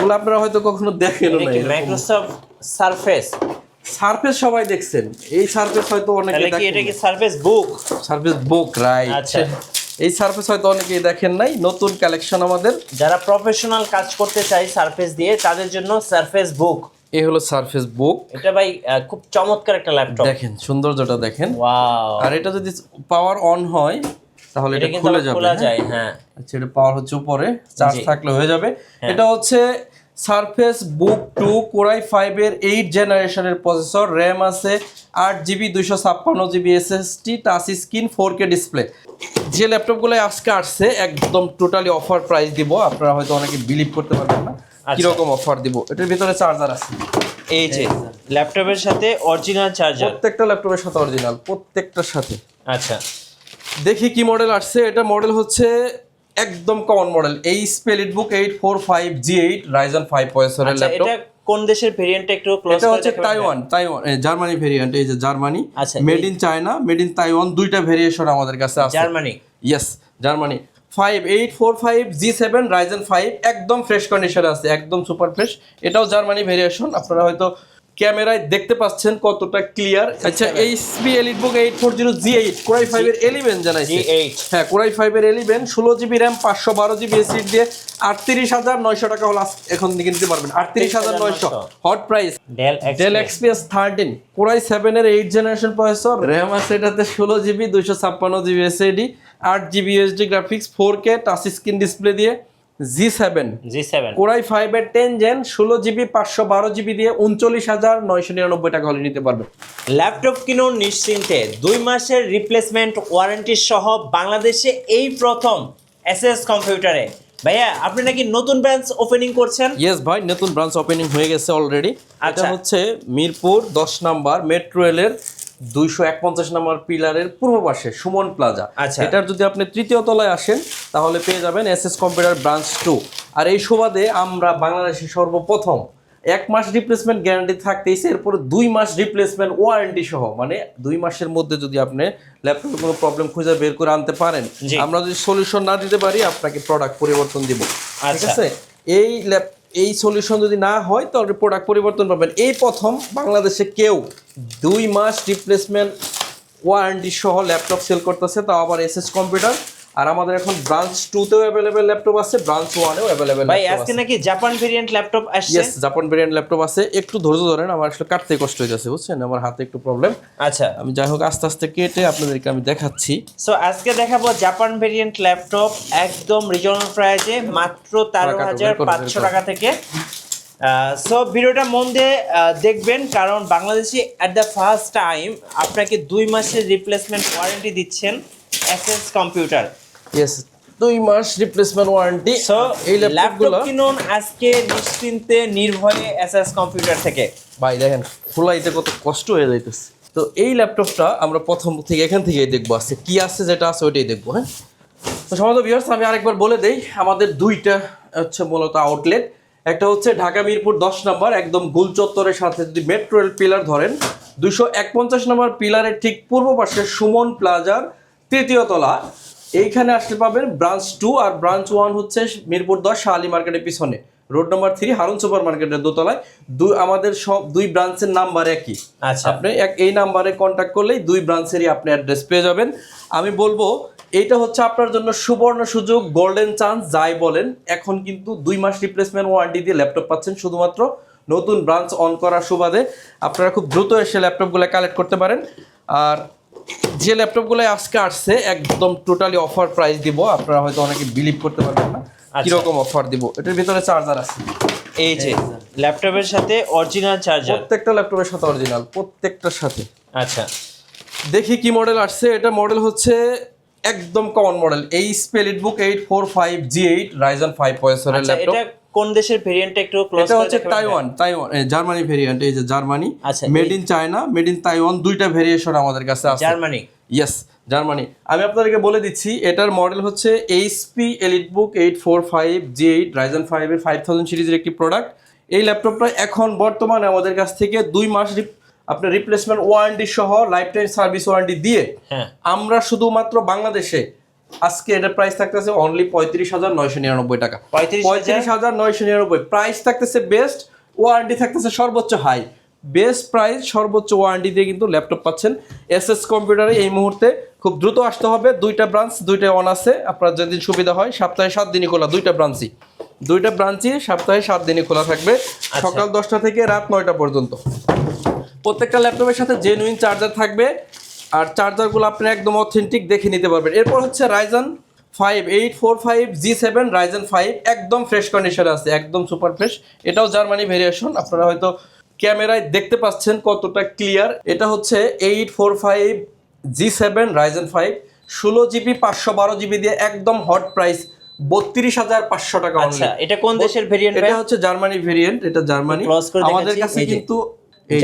এগুলো আপনারা হয়তো কখনো দেখেনও না মাইক্রোসফট সারফেস সারফেস সবাই দেখছেন। এই সারফেস হয়তো অনেকে কি এটা কি Surface Book Surface Book right আচ্ছা। এই সারফেস হয়তো অনেকেই দেখেন নাই। নতুন কালেকশন আমাদের। যারা প্রফেশনাল কাজ করতে চায় সারফেস দিয়ে তাদের জন্য সারফেস বুক এই হলো সারফেস বুক এটা ভাই খুব চমৎকার একটা ল্যাপটপ দেখেন সৌন্দর্যটা দেখেন। ওয়াও আর এটা যদি পাওয়ার অন হয় তাহলে এটা খুলে যাবে খোলা হ্যাঁ? যায় হ্যাঁ। আচ্ছা এটা পাওয়ার হচ্ছে উপরে চার্জ থাকলে হয়ে যাবে। হ্যাঁ। এটা হচ্ছে Surface Book two core i five এর এইট জেনারেশনের প্রসেসর র্যাম আছে আট জিবি দুইশো ছাপ্পান্ন GB SSD touch screen four K display যে ল্যাপটপগুলো আজকে আসছে একদম টোটালি অফার প্রাইস দিব। আপনারা হয়তো অনেকে বিলিভ করতে পারবেন না। আচ্ছা। কীরকম অফার দিব? এটার ভিতরে চার্জার আছে। এই যে ল্যাপটপের সাথে অরিজিনাল চার্জার প্রত্যেকটা ল্যাপটপের সাথে অরিজিনাল প্রত্যেকটার সাথে। আচ্ছা। দেখি কি মডেল আসছে। এটা মডেল হচ্ছে একদম কমন মডেল এই Elite Book eight four five G eight Ryzen five প্রসেসরের ল্যাপটপ কোন দেশের ভেরিয়েন্টটা একটু ক্লোজ এটা হচ্ছে তাইওয়ান তাইওয়ান জার্মানি ভেরিয়েন্ট এই যে Germany made in China made in Taiwan দুইটা ভেরিয়েশন আমাদের কাছে আছে। Germany yes Germany five eight four five G seven Ryzen five একদম ফ্রেশ কন্ডিশনে আছে একদম সুপার ফ্রেশ এটাও জার্মানি ভেরিয়েশন আপনারা হয়তো ক্যামেরায় দেখতে পাচ্ছেন কতটা ক্লিয়ার আচ্ছা HP Elite Book eight four zero G eight core i five এর এলিভেন জানাইছে। G8 হ্যাঁ কোরাই ফাইভ এর এলিভেন ষোলো জিবি র্যাম পাঁচশো বারো জিবি এসিড দিয়ে আটত্রিশ হাজার নয়শো টাকা হলো এখন থেকে নিতে পারবেন। আটত্রিশ হাজার নয়শো। Hot price Dell XPS thirteen core i seven এর এইট জেনারেশন প্রসেসর র্যাম আছে এটাতে ষোলো জিবি দুইশো ছাপ্পান্ন জিবি এসএডি আট GB UHD graphics four K touch screen display দিয়ে। G seven G seven core i five এর টেন জেন ষোলো জিবি পাঁচশো বারো জিবি দিয়ে উনচল্লিশ হাজার নয়শো নিরানব্বই টাকা হলে নিতে পারবেন ল্যাপটপ কিনুন নিশ্চিন্তে। দুই মাসের রিপ্লেসমেন্ট ওয়ারেন্টি সহ বাংলাদেশে এই প্রথম এসএস কম্পিউটারে ভাইয়া আপনি নাকি নতুন ব্রাঞ্চ ওপেনিং করছেন? ইয়েস ভাই নতুন ব্রাঞ্চ ওপেনিং হয়ে গেছে অলরেডি এটা আচ্ছা। হচ্ছে মিরপুর দশ নাম্বার মেট্রো রেলের দুইশো একপঞ্চাশ নাম্বার পিলারের পূর্ব পাশে সুমন প্লাজা। আচ্ছা। এটার যদি আপনি তৃতীয় তলায় আসেন তাহলে পেয়ে যাবেন S S computer branch two. আর এই সুবাদে আমরা বাংলাদেশে সর্বপ্রথম এক মাস রিপ্লেসমেন্ট গ্যারান্টি থাকতেইছে এরপরে দুই মাস রিপ্লেসমেন্ট ওয়ারেন্টি সহ মানে দুই মাসের মধ্যে যদি আপনি ল্যাপটপে কোনো প্রবলেম খুঁজে বের করে আনতে পারেন আমরা যদি সলিউশন না দিতে পারি আপনাকে প্রোডাক্ট পরিবর্তন দিব। ঠিক আচ্ছা। আছে? এই ল্যাপ এই সলিউশন যদি না হয়, তাহলে প্রোডাক্ট পরিবর্তন পাবেন। এই প্রথম বাংলাদেশে কেউ দুই মাস রিপ্লেসমেন্ট ওয়ারেন্টি সহ ল্যাপটপ সেল করতেছে, তাও আবার এস এস কম্পিউটার আর আমাদের এখন ব্রাঞ্চ টুতেও অ্যাভেলেবেল ল্যাপটপ আছে ব্রাঞ্চ ওয়ানেও অ্যাভেলেবেল ভাই আজকে নাকি জাপান ভেরিয়েন্ট ল্যাপটপ আসছে? ইয়েস জাপান ভেরিয়েন্ট ল্যাপটপ আছে। একটু ধৈর্য ধরেন আমার আসলে কাটতে কষ্ট হইতেছে বুঝছেন? আমার হাতে একটু প্রবলেম আচ্ছা। আমি যাই হোক আস্তে আস্তে কেটে আপনাদেরকে আমি দেখাচ্ছি। সো আজকে দেখাবো জাপান ভেরিয়েন্ট ল্যাপটপ একদম রিজনাল প্রাইজে মাত্র তেরো কাটো, হাজার বের করো, বের পাঁচশো করো। টাকা থেকে। সো ভিডিওটা মন দিয়ে দেখবেন কারণ বাংলাদেশে অ্যাট দ্য ফার্স্ট টাইম আপনাকে দুই মাসের রিপ্লেসমেন্ট ওয়ারেন্টি দিচ্ছেন এসএস কম্পিউটার ইয়েস দুই মাস রিপ্লেসমেন্ট ওয়ারেন্টি সো এই ল্যাপটপ কিনুন আজকে নিশ্চিন্তে নির্ভয়ে এসএস কম্পিউটার থেকে। ভাই দেখেন ফুলাইতে কত কষ্ট হয়ে যাইতেছে। তো এই ল্যাপটপটা আমরা প্রথম থেকে এখান থেকেই দেখব আছে কি আছে যেটা আছে ওইটাই দেখব হ্যাঁ? তো সমস্ত ভিউয়ার্স আমি আরেকবার বলে দেই আমাদের দুইটা হচ্ছে মূলত আউটলেট একটা হচ্ছে ঢাকা মিরপুর দশ নম্বর একদম গুল চত্বরের সাথে যদি মেট্রো রেল পিলার ধরেন দুইশো একপঞ্চাশ নম্বর পিলারের ঠিক পূর্ব পাশে সুমন প্লাজার তৃতীয় তলা। এইখানে আসতে পাবেন ব্রাঞ্চ টু আর ব্রাঞ্চ ওয়ান হচ্ছে মিরপুর দশ শাহালি মার্কেটের পিছনে। Road number three Harun super মার্কেটের দোতলায়। দুই আমাদের সব দুই ব্রাঞ্চের নাম্বার একই। আচ্ছা। আপনি এক এই নাম্বারে কন্ট্যাক্ট করলেই দুই ব্রাঞ্চেরই আপনি অ্যাড্রেস পেয়ে যাবেন। আমি বলব এইটা হচ্ছে আপনার জন্য সুবর্ণ সুযোগ গোল্ডেন চান্স যাই বলেন। এখন কিন্তু দুই মাস রিপ্লেসমেন্ট ওয়ারেন্টি দিয়ে ল্যাপটপ পাচ্ছেন শুধুমাত্র নতুন ব্রাঞ্চ অন করার সুবাদে। আপনারা খুব দ্রুত এসে ল্যাপটপগুলো কালেক্ট করতে পারেন। আর যে ল্যাপটপগুলো আজকে আসছে একদম টোটালি অফার প্রাইস দিব। আপনারা হয়তো অনেকে বিলিভ করতে পারবেন না। আচ্ছা। কীরকম অফার দিব? এটার ভিতরে চার্জার আছে। এই যে ল্যাপটপের সাথে অরিজিনাল চার্জার প্রত্যেকটা ল্যাপটপের সাথে অরিজিনাল প্রত্যেকটার সাথে। আচ্ছা। দেখি কি মডেল আসছে। এটা মডেল হচ্ছে একদম কমন মডেল এই Elite Book eight four five G eight Ryzen five প্রসেসরের ল্যাপটপ। কোন দেশের ভেরিয়েন্টটা একটু ক্লোজ এটা হচ্ছে তাইওয়ান তাইওয়ান জার্মানি ভেরিয়েন্ট এই যে Germany made in China made in Taiwan দুইটা ভেরিয়েশন আমাদের কাছে আছে। জার্মানি? Yes Germany. আমি আপনাদেরকে বলে দিচ্ছি এটার মডেল হচ্ছে HP EliteBook eight four five G eight Ryzen ফাইভের ফাইভ থাউজেন্ড সিরিজের একটি প্রোডাক্ট এই ল্যাপটপটা এখন বর্তমানে আমাদের কাছ থেকে দুই মাস আপনার রিপ্লেসমেন্ট ওয়ারেন্টি সহ লাইফ টাইম সার্ভিস ওয়ারেন্টি দিয়ে হ্যাঁ। আমরা শুধুমাত্র বাংলাদেশে আজকে এটার প্রাইস থাকতেছে অনলি পঁয়ত্রিশ হাজার নয়শো নিরানব্বই টাকা। পঁয়ত্রিশ পঁয়ত্রিশ হাজার নয়শো নিরানব্বই। প্রাইস থাকতেছে বেস্ট ওয়ারেন্টি থাকতেছে সর্বোচ্চ হাই বেস্ট প্রাইস সর্বোচ্চ ওয়ারেন্টি দিয়ে কিন্তু ল্যাপটপ পাচ্ছেন এস এস কম্পিউটারে এই মুহূর্তে খুব দ্রুত আসতে হবে। দুইটা ব্রাঞ্চ দুইটা অন আছে। আপনার যেদিন সুবিধা হয় সপ্তাহে সাত দিনই খোলা। দুইটা ব্রাঞ্চই দুইটা ব্রাঞ্চই সপ্তাহে সাত দিনই খোলা থাকবে। সকাল দশটা থেকে রাত নয়টা পর্যন্ত। প্রত্যেকটা ল্যাপটপের সাথে জেনুইন চার্জার থাকবে। আর চার্জারগুলো আপনি একদম অথেন্টিক দেখে নিতে পারবেন। এরপর হচ্ছে Ryzen five eight four five G seven Ryzen five একদম ফ্রেশ কন্ডিশনে আছে একদম সুপার ফ্রেশ এটাও জার্মানি ভেরিয়েশন আপনারা হয়তো ক্যামেরায় দেখতে পাচ্ছেন কতটা ক্লিয়ার এটা হচ্ছে eight four five G seven Ryzen five ষোলো জিবি পাঁচশো বারো জিবি দিয়ে একদম হট প্রাইস বত্রিশ হাজার পাঁচশো টাকা আচ্ছা এটা কোন দেশের ভেরিয়েন্ট এটা হচ্ছে জার্মানি ভেরিয়েন্ট এটা জার্মানি আমাদের কাছে কিন্তু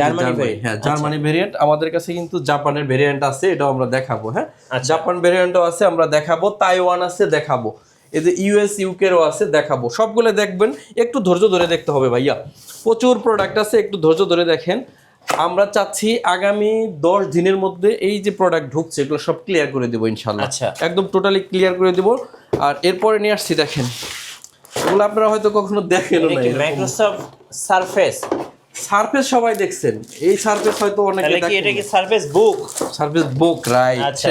জার্মানি হ্যাঁ জার্মানি ভেরিয়েন্ট আমাদের কাছে কিন্তু জাপানের ভেরিয়েন্ট আছে এটাও আমরা দেখাবো হ্যাঁ? আচ্ছা। জাপান ভেরিয়েন্টও আছে আমরা দেখাবো তাইওয়ান আছে দেখাবো। এই যে ইউএস ইউকেরও আছে দেখাবো। সবগুলো দেখবেন একটু ধৈর্য ধরে দেখতে হবে ভাইয়া। প্রচুর প্রোডাক্ট আছে একটু ধৈর্য ধরে দেখেন। আমরা চাচ্ছি আগামী দশ দিনের মধ্যে এই যে প্রোডাক্ট ঢুকছে এগুলো সব ক্লিয়ার করে দেবো ইনশাল্লাহ। আচ্ছা। একদম টোটালি ক্লিয়ার করে দেবো। আর এরপরে নিয়ে আসছি দেখেন। এগুলো আপনারা হয়তো কখনো দেখেন মাইক্রোসফট সারফেস সারফেস সবাই দেখছেন। এই সারফেস হয়তো অনেকে কি এটা কি Surface Book? Surface Book right আচ্ছা।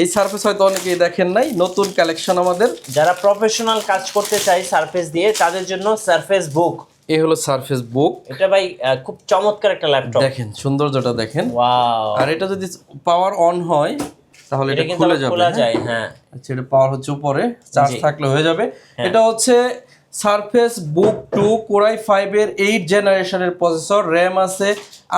এই সারফেস হয়তো অনেকেই দেখেন নাই। নতুন কালেকশন আমাদের। যারা প্রফেশনাল কাজ করতে চায় সারফেস দিয়ে তাদের জন্য সারফেস বুক। এই হলো সারফেস বুক। এটা ভাই খুব চমৎকার একটা ল্যাপটপ দেখেন সৌন্দর্যটা দেখেন। ওয়াও আর এটা যদি পাওয়ার অন হয় তাহলে এটা এটা খুলে যাবে খোলা হ্যাঁ? যায় হ্যাঁ। আচ্ছা এটা পাওয়ার হচ্ছে উপরে চার্জ থাকলে হয়ে যাবে। হ্যাঁ। এটা হচ্ছে Surface Book two core i ফাইভের এইট জেনারেশনের প্রসেসর র্যাম আছে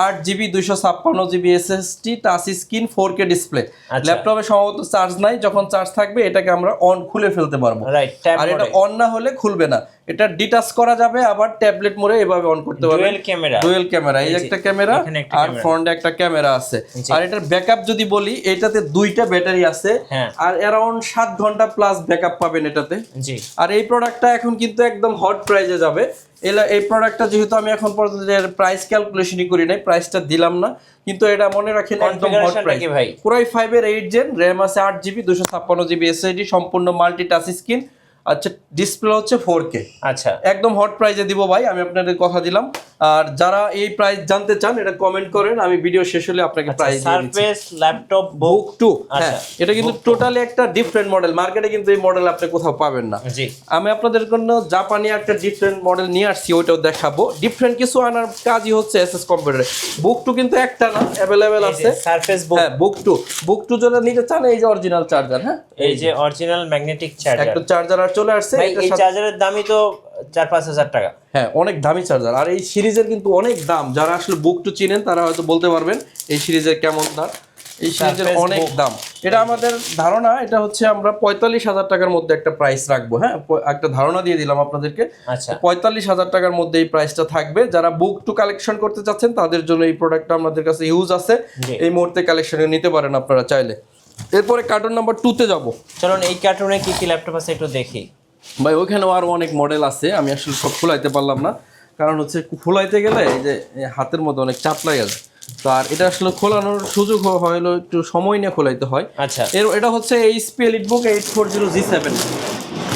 আট জিবি দুইশো ছাপ্পান্ন GB SSD touch screen four K display. আচ্ছা। ল্যাপটপে সম্ভবত চার্জ নাই যখন চার্জ থাকবে এটাকে আমরা অন খুলে ফেলতে পারব। আর এটা অন না হলে খুলবে না। এটা ডিটাচ করা যাবে আবার ট্যাবলেট মোড়ে এভাবে অন করতে পারবে ডুয়েল ক্যামেরা ডুয়েল ক্যামেরা এই একটা ক্যামেরা আর। ফ্রন্টে একটা ক্যামেরা আছে। আর এটার ব্যাকআপ যদি বলি এটাতে দুইটা ব্যাটারি আছে হ্যাঁ। আর অ্যারাউন্ড সাত ঘণ্টা প্লাস ব্যাকআপ পাবেন এটাতে। জি। আর এই প্রোডাক্টটা এখন কিন্তু একদম হট প্রাইজে যাবে। এই প্রোডাক্টটা যেহেতু আমি এখন পর্যন্ত এর প্রাইস ক্যালকুলেশনই করি নাই প্রাইসটা দিলাম না। কিন্তু এটা মনে রাখেন একদম হট প্রাইস ভাই? পুরাই ফাইভের এইট জেন র্যাম আছে আট জিবি দুশো ছাপ্পান্ন জিবি এসএসডি সম্পূর্ণ মাল্টি টাচ স্ক্রিন আচ্ছা ডিসপ্লে হচ্ছে ফোর কে আচ্ছা। একদম হট প্রাইজে দিব ভাই আমি আপনাদের কথা দিলাম। আর যারা এই প্রাইস জানতে চান এটা কমেন্ট করেন আমি ভিডিও শেষ হলে আপনাকে price Surface laptop book two আচ্ছা, হ্যাঁ। এটা কিন্তু টোটালি একটা ডিফারেন্ট মডেল মার্কেটে কিন্তু এই মডেল আপনি কোথাও পাবেন না। জি। আমি আপনাদের জন্য জাপানি একটা ডিফারেন্ট মডেল নিয়ে আসছি ওইটাও দেখাবো। ডিফারেন্ট কিছু আনার কাজই হচ্ছে এসএস কম্পিউটারে বুক টু কিন্তু একটা না অ্যাভেলেবেল আছে। সারফেস বুক হ্যাঁ বুক টু বুক টু যদি নিতে চান এই যে অরিজিনাল চার্জার হ্যাঁ? এই যে অরিজিনাল ম্যাগনেটিক চার্জার একটা চার্জার চলে আসছে এই চার্জারের দামই তো চার পাঁচ হাজার টাকা। হ্যাঁ অনেক দামি চার্জার আর এই সিরিজের কিন্তু অনেক দাম। যারা আসলে বুক টু চিনেন তারা হয়তো বলতে পারবেন এই সিরিজের কেমন দাম। এই সিরিজের অনেক দাম। এটা আমাদের ধারণা এটা হচ্ছে আমরা পঁয়তাল্লিশ হাজার টাকার মধ্যে একটা প্রাইস রাখব। হ্যাঁ একটা ধারণা দিয়ে দিলাম আপনাদেরকে। আচ্ছা। পঁয়তাল্লিশ হাজার টাকার মধ্যে এই প্রাইসটা থাকবে। যারা বুক টু কালেকশন করতে চাচ্ছেন তাদের জন্য এই প্রোডাক্টটা আমাদের কাছে ইউজ আছে। এই মুহূর্তে কালেকশনে নিতে পারেন আপনারা চাইলে। এরপরে কার্টুন নাম্বার টুতে যাব। চলুন এই কার্টুনে কি কি ল্যাপটপ আছে একটু দেখি। ভাই ওইখানেও আরও অনেক মডেল আছে আমি আসলে সব খোলাইতে পারলাম না। কারণ হচ্ছে খোলাইতে গেলে এই যে হাতের মধ্যে অনেক চাপ লাগে। তো আর এটা আসলে খোলানোর সুযোগ হলো একটু সময় নিয়ে খোলাইতে হয়। আচ্ছা। এর এটা হচ্ছে HP EliteBook eight four zero G seven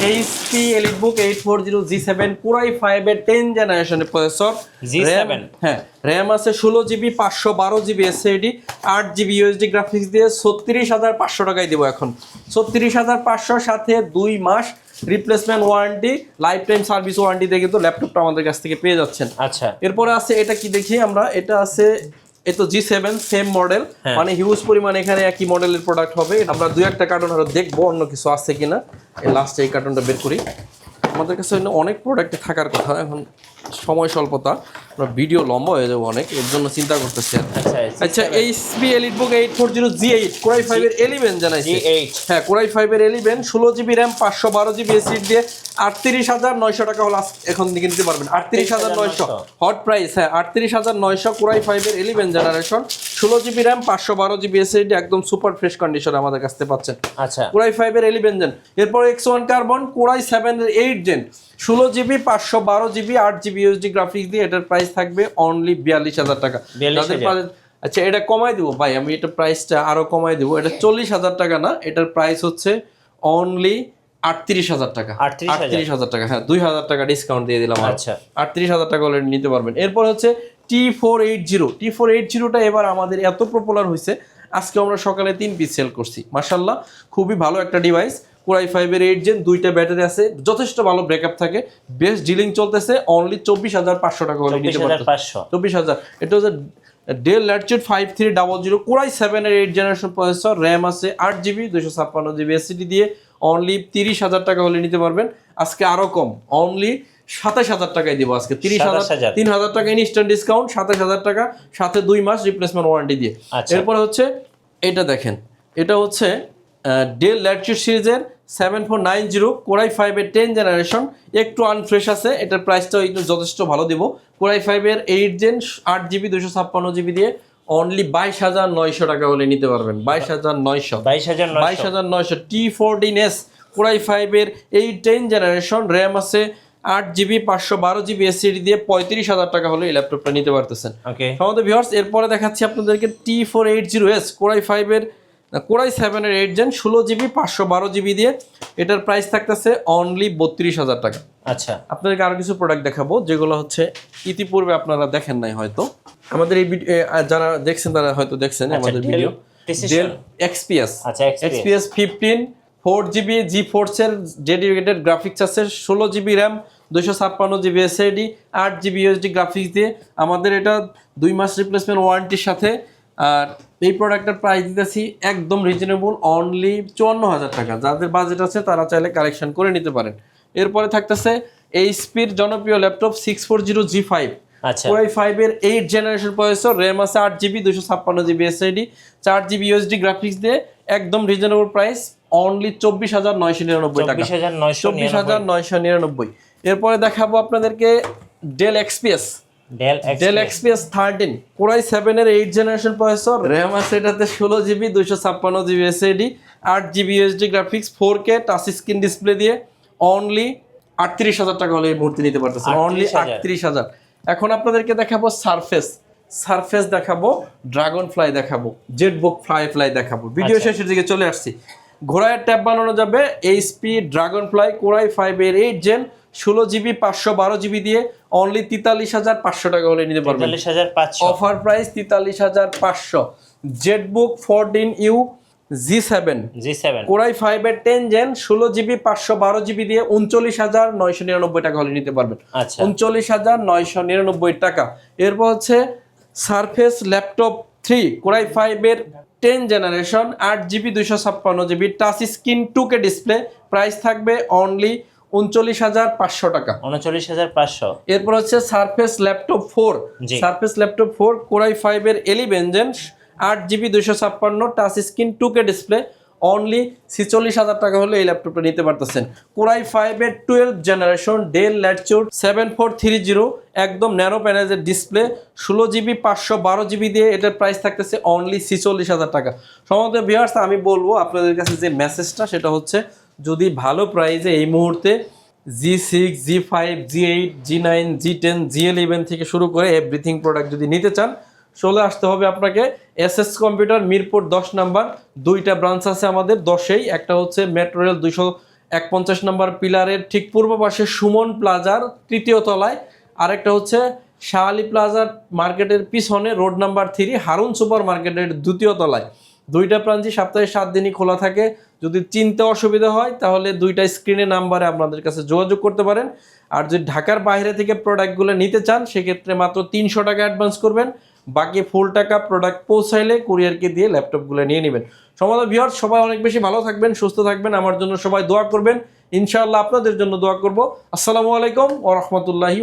HP EliteBook eight four zero G seven পুরাই ফাইভের টেন জেনারেশনের প্রসেসর G7 হ্যাঁ র্যাম আছে ষোলো জিবি পাঁচশো বারো জিবি এসএডি আট জিবি ইউএসডি গ্রাফিক্স দিয়ে ছত্রিশ হাজার পাঁচশো টাকায় দিব এখন। ছত্রিশ হাজার পাঁচশোর সাথে দুই মাস replacement warranty life time service warranty দিয়ে কিন্তু ল্যাপটপটা আমাদের কাছ থেকে পেয়ে যাচ্ছেন। আচ্ছা। এরপরে আছে এটা কি দেখি আমরা? এটা আছে এ তো জি সেভেন সেম মডেল। মানে হিউজ পরিমাণ এখানে একই মডেলের প্রোডাক্ট হবে। আমরা দু একটা কার্টুন হয়তো দেখব অন্য কিছু আছে কিনা। এই লাস্টে এই কার্টুনটা বের করি। আমাদের কাছে অনেক প্রোডাক্ট থাকার কথা। এখন সময় স্বল্পতা। আমরা ভিডিও লম্বা হয়ে যাব অনেক এর জন্য চিন্তা করতেছি আচ্ছা আচ্ছা HP EliteBook eight four zero G eight core i ফাইভের এলিভেন জানাইছি। হ্যাঁ কোরাই ফাইভের এলিভেন ষোলো জিবি র্যাম পাঁচশো বারো জিবি এসিড দিয়ে আটত্রিশ হাজার নয়শো টাকা হলো এখন দিকে নিতে পারবেন। আটত্রিশ হাজার নয়শো। হট প্রাইস হ্যাঁ আটত্রিশ হাজার নয়শো কোরাই ফাইভের এলিভেন জেনারেশন ষোলো জিবি র্যাম পাঁচশো বারো জিবি এসিড একদম সুপার ফ্রেশ কন্ডিশনে আমাদের কাছ থেকে পাচ্ছেন। আচ্ছা। কোরাই ফাইভের এলিভেন জেন এরপর X one Carbon core i সেভেনের এইট জেন ষোলো জিবি পাঁচশো বারো জিবি আট জিবি ইউএসডি গ্রাফিক্স দিয়ে এটার প্রাইস থাকবে অনলি বিয়াল্লিশ হাজার টাকা। 42,000 যাদের পারে- আচ্ছা এটা কমাই দিব? ভাই আমি এটা প্রাইসটা আরও কমাই দিব। এটা চল্লিশ হাজার টাকা না এটার প্রাইস হচ্ছে অনলি আটত্রিশ হাজার টাকা। আটত্রিশ হাজার। টাকা হ্যাঁ দুই হাজার টাকা ডিসকাউন্ট দিয়ে দিলাম আচ্ছা। আটত্রিশ হাজার টাকা অলরেডি নিতে পারবেন। এরপর হচ্ছে T four eight zero T four eight জিরোটা এবার আমাদের এত পপুলার হয়েছে আজকে আমরা সকালে তিন পিস সেল করছি। মাসাল্লাহ খুবই ভালো একটা ডিভাইস কোরাই ফাইভের এইট জেন দুইটা ব্যাটারি আছে যথেষ্ট ভালো ব্রেকআপ থাকে। বেস্ট ডিলিং চলতেছে অনলি চব্বিশ হাজার পাঁচশো টাকা হলে চব্বিশ নিতে হাজার চব্বিশ হাজার। এটা হচ্ছে Dell Latitude five three double zero core i সেভেনের এইট জেনারেশন প্রসেসর র্যাম আছে আট জিবি দুশো ছাপ্পান্ন জিবি এসিডি দিয়ে অনলি তিরিশ হাজার টাকা হলে নিতে পারবেন। আজকে আরও কম অনলি সাতাশ হাজার টাকায় দিব আজকে। তিরিশ হাজার তিন হাজার টাকা ইনস্ট্যান্ট ডিসকাউন্ট সাতাশ হাজার টাকা সাথে দুই মাস রিপ্লেসমেন্ট ওয়ারেন্টি দিয়ে। আচ্ছা। এরপরে হচ্ছে এটা দেখেন এটা হচ্ছে ডেল ল্যাটচুড সিরিজের seven four nine zero core i ফাইভের টেন জেনারেশন একটু আনফ্রেশ আছে এটার প্রাইসটাও একটু যথেষ্ট ভালো দিব। কোরাই ফাইভের এইট জেন আট জিবি দুশো ছাপ্পান্ন জিবি দিয়ে অনলি বাইশ হাজার নয়শো টাকা হলে নিতে পারবেন বাইশ হাজার নয়শো। বাইশ হাজার বাইশ হাজার নয়শো টি ফোরটিন এস কোরাই ফাইভের এই টেন জেনারেশন র্যাম আছে আট জিবি পাঁচশো বারো জিবি এসিডি দিয়ে পঁয়ত্রিশ হাজার টাকা হলে এই ল্যাপটপটা নিতে পারতেছেন। ওকে আমাদের ভিউয়ার্স এরপরে দেখাচ্ছি আপনাদেরকে T four eight zero S core i ফাইভের কোরাই সেভেনের এইট জেন ষোলো জিবি পাঁচশো বারো জিবি দিয়ে। এটার প্রাইস থাকতেছে অনলি বত্রিশ হাজার টাকা। আচ্ছা। আপনাদেরকে আরও কিছু প্রোডাক্ট দেখাবো যেগুলো হচ্ছে ইতিপূর্বে আপনারা দেখেন নাই হয়তো। আমাদের এই যারা দেখছেন তারা হয়তো দেখছেন আমাদের ভিডিও ডেল এক্সপিএস আচ্ছা এক্সপিএস ফিফটিন ফোর জিবি জি ফোর্সের ডেডিকেটেড গ্রাফিক্স আছে ষোলো জিবি র্যাম দুশো ছাপ্পান্ন জিবি এসএডি আট জিবি ইউএসডি গ্রাফিক্স দিয়ে। আমাদের এটা দুই মাস রিপ্লেসমেন্ট ওয়ারেন্টির সাথে আর এই প্রোডাক্টের প্রাইস দিতেছি একদম রিজনেবল অনলি চুয়ান্ন হাজার টাকা। যাদের বাজেট আছে তারা চাইলে কালেকশন করে নিতে পারেন। এরপরে থাকতেছে এইচপির জনপ্রিয় laptop six four zero G five আচ্ছা। কোরাই ফাইভের এইট জেনারেশন প্রসেসর র্যাম আছে আট জিবি দুশো ছাপ্পান্ন জিবি এসআইডি চার জিবি ইউএসডি গ্রাফিক্স দিয়ে একদম রিজনেবল প্রাইস অনলি চব্বিশ হাজার নয়শো নিরানব্বই টাকা। চব্বিশ হাজার নয়শো চব্বিশ হাজার নয়শো নিরানব্বই। এরপরে দেখাবো আপনাদেরকে Dell XPS Dell XPS thirteen core i সেভেনের এইট জেনারেশন প্রসেসর র্যাম আছে এটাতে ষোলো জিবি দুশো ছাপ্পান্ন জিবি এসএডি আট GB UHD graphics four K touch screen display দিয়ে অনলি আটত্রিশ হাজার টাকা হলে এই মুহূর্তে নিতে পারতেছেন। অনলি আটত্রিশ হাজার। এখন আপনাদেরকে দেখাবো সারফেস সারফেস দেখাবো ড্রাগন ফ্লাই দেখাবো জেট বুক ফ্লাই ফ্লাই দেখাবো। ভিডিও আচ্ছা। শেষের দিকে চলে আসছি। ঘোড়ায় ট্যাব বানানো যাবে HP Dragonfly core i five এর এইট জেন ষোলো জিবি পাঁচশো বারো জিবি দিয়ে অনলি তেতাল্লিশ হাজার পাঁচশো টাকা হলে নিতে পারবেন। তেতাল্লিশ হাজার পাঁচশো। অফার প্রাইস তেতাল্লিশ হাজার পাঁচশো। ZBook fourteen U G seven G seven core i ফাইভের টেন জেন ষোলো জিবি পাঁচশো বারো জিবি দিয়ে উনচল্লিশ হাজার নয়শো নিরানব্বই টাকা হলে নিতে পারবেন। আচ্ছা। উনচল্লিশ হাজার নয়শো নিরানব্বই টাকা। এরপর হচ্ছে Surface laptop three core i ফাইভের টেন জেনারেশন আট জিবি দুইশো ছাপ্পান্ন GB touch screen two K display price থাকবে অনলি উনচল্লিশ হাজার পাঁচশো টাকা। উনচল্লিশ হাজার পাঁচশো। এরপর হচ্ছে Surface laptop four. Surface laptop four core i ফাইভের এলিভেন জেন আট জিবি দুশো ছাপ্পান্ন touch screen two K display only ছিচল্লিশ হাজার টাকা হলে এই ল্যাপটপটা নিতে পারতেছেন। কোরাই ফাইভের twelve generation Dell Latitude seven four three zero একদম ন্যারো প্যানেজের ডিসপ্লে ষোলো জিবি পাঁচশো বারো জিবি দিয়ে এটার প্রাইস থাকতেছে অনলি ছিচল্লিশ হাজার টাকা। সমস্ত ভিউয়ার্স আমি বলব আপনাদের কাছে যে মেসেজটা সেটা হচ্ছে যদি ভালো প্রাইজে এই মুহূর্তে G six G five G eight G nine G ten G eleven থেকে শুরু করে এভরিথিং প্রোডাক্ট যদি নিতে চান, চলে আসতে হবে আপনাকে এস এস কম্পিউটার মিরপুর দশ নাম্বার। দুইটা ব্রাঞ্চ আছে আমাদের দশেই। একটা হচ্ছে মেট্রো রেল দুইশো এক পঞ্চাশ নাম্বার পিলারের ঠিক পূর্ব পাশে সুমন প্লাজার তৃতীয় তলায়। আরেকটা হচ্ছে শাহ আলী প্লাজার মার্কেটের পিছনে road number three Harun super মার্কেটের দ্বিতীয় তলায়। দুইটা ব্রাঞ্চই সপ্তাহে সাত দিনই খোলা থাকে। যদি চিনতে অসুবিধা হয়, তাহলে দুইটা স্ক্রিনে নাম্বারে আপনাদের কাছে যোগাযোগ করতে পারেন। আর যদি ঢাকার বাইরে থেকে প্রোডাক্টগুলো নিতে চান, সেক্ষেত্রে মাত্র তিনশো টাকা অ্যাডভান্স করবেন। বাকি ফুল টাকা প্রোডাক্ট পৌঁছাইলে কুরিয়ারকে দিয়ে ল্যাপটপগুলো নিয়ে নেবেন। সমাজ ভিওর সবাই অনেক বেশি ভালো থাকবেন, সুস্থ থাকবেন। আমার জন্য সবাই দোয়া করবেন। ইনশাআল্লাহ আপনাদের জন্য দোয়া করব। আসসালামু আলাইকুম ও রহমতুল্লাহি